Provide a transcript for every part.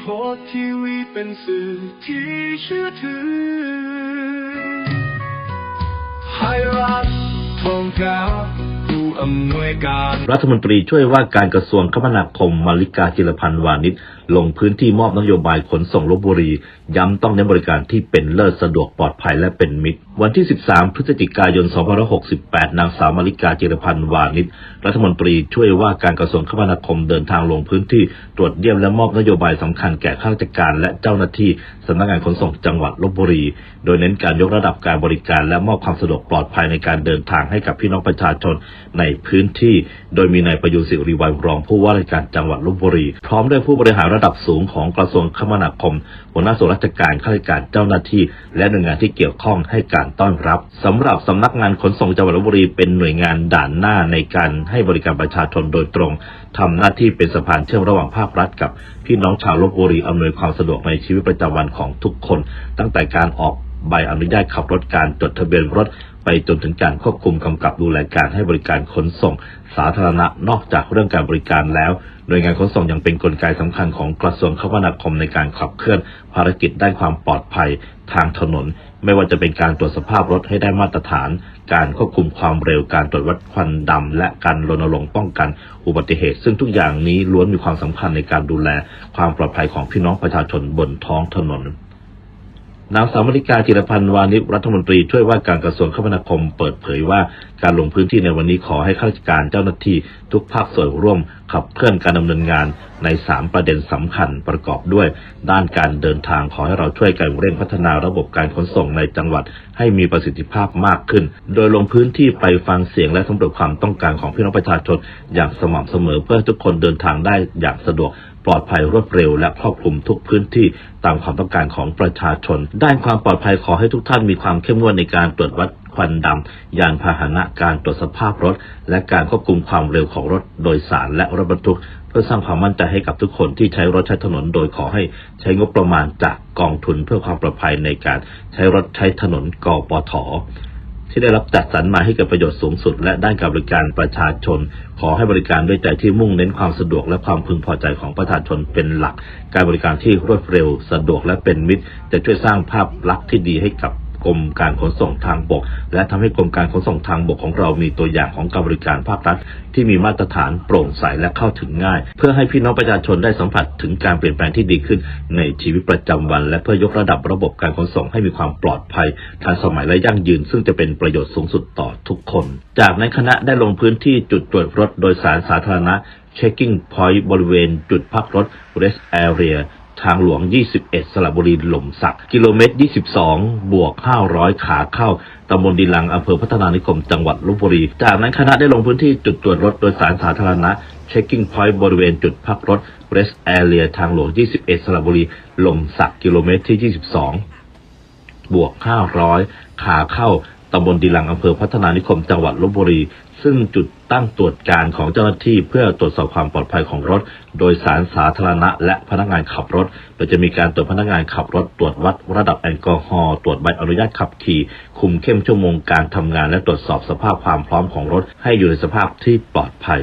โพสต์ทีวีเป็นสื่อที่เชื่อถือไทยรัฐทองแก้วผู้อำนวยการ รัฐมนตรีช่วยว่าการกระทรวงคมนาคมมาริกาจิรพันธ์วานิช ลงพื้นที่มอบนโยบายขนส่งลบบุรี ย้ำต้องเน้นบริการที่เป็นเลิศสะดวกปลอดภัยและเป็นมิตร วันที่ 13 พฤศจิกายน 2568 นางสาวมาริกาจิรพันธ์วานิชรัฐมนตรีช่วยว่าการกระทรวงคมนาคมเดินทางลงพื้นที่ ตรวจเยี่ยมและมอบนโยบายสำคัญแก่ข้าราชการ และเจ้าหน้าที่สำนักงานขนส่งจังหวัดลบบุรี โดยเน้นการยกระดับการบริการ และมอบความสะดวกปลอดภัยในการเดินทางให้กับพี่น้องประชาชนในพื้นที่ โดยมีนายประยุทธ์สิริวัลรองผู้ว่าราชการจังหวัดลบบุรี พร้อมด้วยผู้บริหารระดับสูงของกระทรวงคมนาคม หัวหน้าส่วนราชการข้าราชการเจ้าหน้าที่ และหน่วยงานที่เกี่ยวข้องให้การต้อนรับสำหรับสำนักงานขนส่งจังหวัดลบบุรีเป็นหน่วยงานด่านหน้าในการให้บริการประชาชนโดยตรงทำหน้าที่เป็นสะพานเชื่อมระหว่างภาครัฐกับ พี่น้องชาวลบบุรีอำนวยความสะดวกในชีวิตประจำวันของทุกคน ตั้งแต่การออก ใบอนุญาตขับรถการจดทะเบียนรถไปจนถึงการควบคุมกำกับดูแลการให้บริการขนส่ง สาธารณะนอกจากเรื่องการบริการแล้วหน่วยงานขนส่งยังเป็นกลไกสำคัญของกระทรวงคมนาคมในการขับเคลื่อนภารกิจด้านความปลอดภัยทางถนน ไม่ว่าจะเป็นการตรวจสภาพรถให้ได้มาตรฐาน การควบคุมความเร็วการตรวจวัดควันดำและการรณรงค์ป้องกันอุบัติเหตุ ซึ่งทุกอย่างนี้ล้วนมีความสำคัญในการดูแลความปลอดภัยของพี่น้องประชาชนบนท้องถนน นางสาวมริกาจิรพันธ์วานิชรัฐมนตรีช่วยว่าการกระทรวงคมนาคมเปิดเผยว่าการลงพื้นที่ในวันนี้ขอให้ข้าราชการเจ้าหน้าที่ทุกภาคส่วนร่วมขับเคลื่อนการดำเนินงานใน 3 ประเด็นสำคัญประกอบด้วย ด้านการเดินทางขอให้เราช่วยกันเร่งพัฒนาระบบการขนส่งในจังหวัด ให้มีประสิทธิภาพมากขึ้น โดยลงพื้นที่ไปฟังเสียงและสำรวจความต้องการของพี่น้องประชาชนอย่างสม่ำเสมอเพื่อให้ทุกคนเดินทางได้อย่างสะดวกปลอดภัยรวดเร็วและครอบคลุมทุกพื้นที่ตามความต้องการของประชาชน ด้านความปลอดภัยขอให้ทุกท่านมีความเข้มงวดในการตรวจวัด ควันดำยานพาหนะการตรวจสภาพรถ และการควบคุมความเร็วของรถโดยสารและรถบรรทุก เพื่อสร้างความมั่นใจให้กับทุกคนที่ใช้รถใช้ถนน โดยขอให้ใช้งบประมาณจากกองทุนเพื่อความปลอดภัยในการใช้รถใช้ถนนกปทที่ได้รับจัดสรรมาให้เกิดประโยชน์สูงสุด และด้านการบริการประชาชน ขอให้บริการด้วยใจที่มุ่งเน้นความสะดวกและความพึงพอใจของประชาชนเป็นหลัก การบริการที่รวดเร็ว สะดวกและเป็นมิตร จะช่วยสร้างภาพลักษณ์ที่ดีให้กับ รมการขนส่งทางบก และทำให้กรมการขนส่งทางบกของเรามีตัวอย่างของการบริการภาครัฐ ที่มีมาตรฐานโปร่งใสและเข้าถึงง่าย เพื่อให้พี่น้องประชาชนได้สัมผัสถึงการเปลี่ยนแปลงที่ดีขึ้น ในชีวิตประจำวัน และเพื่อยกระดับระบบการขนส่งให้มีความปลอดภัยทันสมัยและยั่งยืน ซึ่งจะเป็นประโยชน์สูงสุดต่อทุกคน จากนั้นคณะได้ลงพื้นที่จุดตรวจรถโดยสารสาธารณะ checking point บริเวณจุดพักรถ rest area ทางหลวง 21 สระบุรีหล่มสัก กิโลเมตร 22 บวก 500 ขาเข้าตำบลดีลังอำเภอพัฒนานิคม จังหวัดลบบุรี จากนั้นคณะได้ลงพื้นที่จุดตรวจรถโดยสารสาธารณะ checking point บริเวณจุดพักรถ rest area ทางหลวง 21 สระบุรีหล่มสักกิโลเมตรที่ 22 บวก 500 ขาเข้า ตำบลดีลังอำเภอพัฒนานิคมจังหวัดลบบุรี ซึ่งจุดตั้งตรวจการของเจ้าหน้าที่เพื่อตรวจสอบความปลอดภัยของรถ โดยสารสาธารณะและพนักงานขับรถโดยจะมีการตรวจพนักงานขับรถ ตรวจวัดระดับแอลกอฮอล์ตรวจใบอนุญาตขับขี่ คุมเข้มชั่วโมงการทำงาน และตรวจสอบสภาพความพร้อมของรถ ให้อยู่ในสภาพที่ปลอดภัย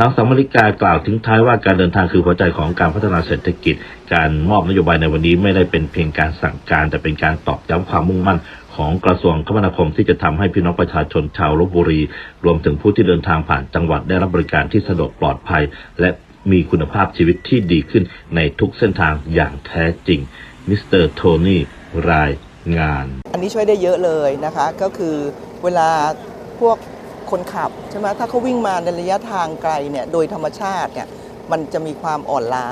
นางสาวมริกากล่าวทิ้งท้ายว่าการเดินทางคือหัวใจของการพัฒนาเศรษฐกิจ การมอบนโยบายในวันนี้ไม่ได้เป็นเพียงการสั่งการ แต่เป็นการตอกย้ำความมุ่งมั่น ของกระทรวงคมนาคมที่จะทำให้พี่น้องประชาชนชาวลบบุรี รวมถึงผู้ที่เดินทางผ่านจังหวัดได้รับบริการที่สะดวกปลอดภัย และมีคุณภาพชีวิตที่ดีขึ้นในทุกเส้นทางอย่างแท้จริงมิสเตอร์โทนี่รายงาน อันนี้ช่วยได้เยอะเลยนะคะ ก็คือเวลาพวกคนขับใช่ไหมถ้าเขาวิ่งมาในระยะทางไกลเนี่ยโดยธรรมชาติเนี่ยมันจะมีความอ่อนล้า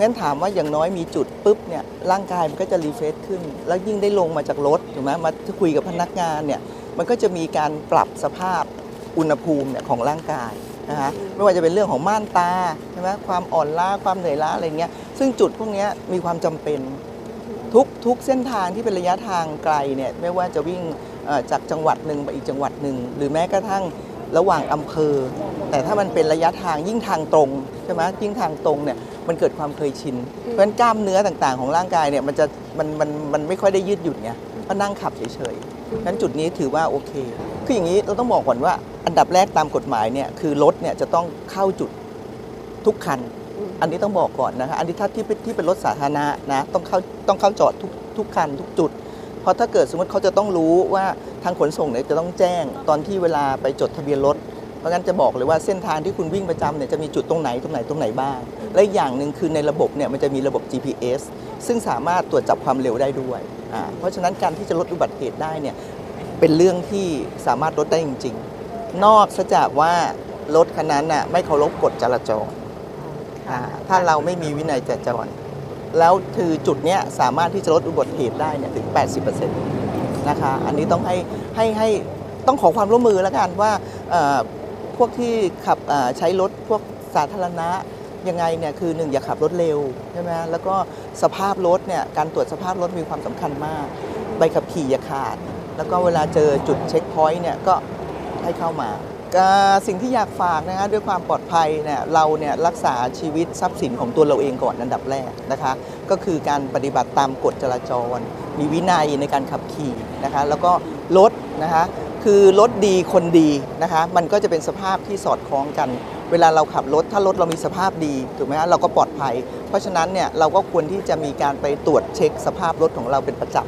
งั้นถามว่าอย่างน้อยมีจุดปุ๊บเนี่ยร่างกายมันก็จะรีเฟรชขึ้น แล้วยิ่งได้ลงมาจากรถถูกไหมมาคุยกับพนักงานเนี่ยมันก็จะมีการปรับสภาพอุณหภูมิเนี่ยของร่างกายนะคะไม่ว่าจะเป็นเรื่องของม่านตาใช่ไหมความอ่อนล้าความเหนื่อยล้าอะไรเงี้ยซึ่งจุดพวกเนี้ยมีความจำเป็นทุกทุกเส้นทางที่เป็นระยะทางไกลเนี่ยไม่ว่าจะวิ่งเอ่อจากจังหวัดหนึ่งไปอีกจังหวัดหนึ่งหรือแม้กระทั่งระหว่างอำเภอ แต่ถ้ามันเป็นระยะทางยิ่งทางตรงใช่ไหมยิ่งทางตรงเนี่ย มันเกิดความเคยชิน เพราะฉะนั้นกล้ามเนื้อต่างๆ ของร่างกายเนี่ยมันจะมันมันมันไม่ค่อยได้ยืดหยุ่นไงก็นั่งขับเฉยๆงั้นจุดนี้ถือว่าโอเค คืออย่างนี้เราต้องบอกก่อนว่า อันดับแรกตามกฎหมายเนี่ยคือรถเนี่ยจะต้องเข้าจุดทุกคัน อันนี้ต้องบอกก่อนนะคะอันนี้ถ้าที่เป็นที่เป็นรถสาธารณะนะต้องเข้าต้องเข้าจอดทุกทุกคันทุกจุด เพราะถ้าเกิดสมมติเขาจะต้องรู้ว่าทางขนส่งเนี่ยจะต้องแจ้งตอนที่เวลาไปจดทะเบียนรถ เพราะงั้นจะบอกเลยว่าเส้นทางที่คุณวิ่งประจำเนี่ยจะมีจุดตรงไหนตรงไหนตรงไหนบ้าง และอีกอย่างหนึ่งคือในระบบเนี่ยมันจะมีระบบ GPS ซึ่งสามารถตรวจจับความเร็วได้ด้วยอ่าเพราะฉะนั้นการที่จะลดอุบัติเหตุได้เนี่ยเป็นเรื่องที่สามารถลดได้จริง ๆ นอกซะจากว่ารถคันนั้นน่ะไม่เคารพกฎจราจรอ่าถ้าเราไม่มีวินัยจราจร แล้วคือจุดเนี้ยสามารถที่จะลดอุบัติเหตุได้เนี่ยถึง 80%นะคะอันนี้ต้องให้ให้ให้ต้องขอความร่วมมือแล้วกันว่าเอ่อพวกที่ขับอ่าใช้รถพวกสาธารณะ ยังไงเนี่ยคือหนึ่งอย่าขับรถเร็วใช่ไหมแล้วก็สภาพรถเนี่ยการตรวจสภาพรถมีความสำคัญมาก ใบขับขี่อย่าขาด แล้วก็เวลาเจอจุดเช็คพอยต์เนี่ยก็ให้เข้ามาสิ่งที่อยากฝากนะคะด้วยความปลอดภัยเนี่ยเราเนี่ยรักษาชีวิตทรัพย์สินของตัวเราเองก่อนอันดับแรกนะคะก็คือการปฏิบัติตามกฎจราจร มีวินัยในการขับขี่นะคะแล้วก็รถนะคะคือรถดีคนดีนะคะมันก็จะเป็นสภาพที่สอดคล้องกัน เวลาเราขับรถถ้ารถเรามีสภาพดีถูกไหมฮะเราก็ปลอดภัย เพราะฉะนั้นเนี่ยเราก็ควรที่จะมีการไปตรวจเช็คสภาพรถของเราเป็นประจำ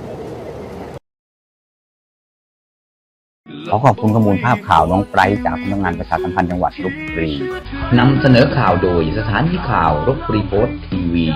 ขอขอบคุณข้อมูลภาพข่าวน้องไบรท์จากสำนักงานประชาสัมพันธ์จังหวัดลบบุรี นำเสนอข่าวโดยสถานีข่าวรบรีโพสต์ทีวี